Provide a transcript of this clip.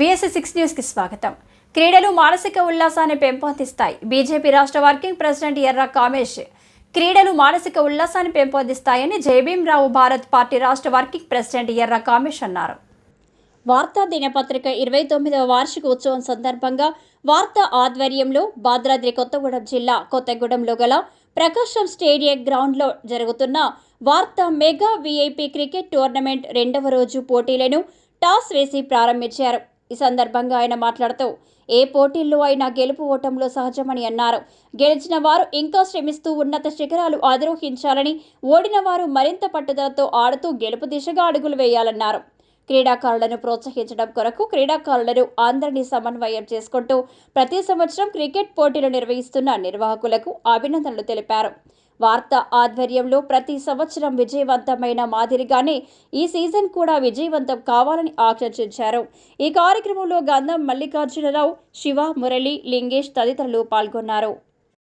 VSS six న్యూస్కి స్వాగతం. క్రీడలు మానసిక ఉల్లాసాన్ని పెంపొందిస్తాయి. బీజేపీ రాష్ట్ర వర్కింగ్ ప్రెసిడెంట్ ఎర్ర కామేష్ క్రీడలు మానసిక ఉల్లాసాన్ని పెంపొందిస్తాయని జయభీంరావు భారత్ పార్టీ రాష్ట్ర వర్కింగ్ ప్రెసిడెంట్ ఎర్ర కామేష్ అన్నారు. వార్తా దినపత్రిక ఇరవై తొమ్మిదవ వార్షికోత్సవం సందర్భంగా వార్తా ఆధ్వర్యంలో భద్రాద్రి కొత్తగూడెం జిల్లా కొత్తగూడెంలో గల ప్రకాశం స్టేడియం గ్రౌండ్లో జరుగుతున్న వార్తా మెగా వీఐపీ క్రికెట్ టోర్నమెంట్ రెండవ రోజు పోటీలను టాస్ వేసి ప్రారంభించారు. ఈ సందర్భంగా ఆయన మాట్లాడుతూ ఏ పోటీల్లో అయినా గెలుపు ఓటంలో సహజమని అన్నారు. గెలిచిన వారు ఇంకా శ్రమిస్తూ ఉన్నత శిఖరాలు అధిరోహించాలని ఓడిన వారు మరింత పట్టుదలతో ఆడుతూ గెలుపు దిశగా అడుగులు వేయాలన్నారు. క్రీడాకారులను ప్రోత్సహించడం కొరకు క్రీడాకారులను అందరినీ సమన్వయం చేసుకుంటూ ప్రతి సంవత్సరం క్రికెట్ పోటీలు నిర్వహిస్తున్న నిర్వాహకులకు అభినందనలు తెలిపారు. వార్త ఆధ్వర్యంలో ప్రతి సంవత్సరం విజయవంతమైన మాదిరిగానే ఈ సీజన్ కూడా విజయవంతం కావాలని ఆకాంక్షించారు ఈ కార్యక్రమంలో గంధం మల్లికార్జునరావు శివ మురళి లింగేష్ తదితరులు పాల్గొన్నారు.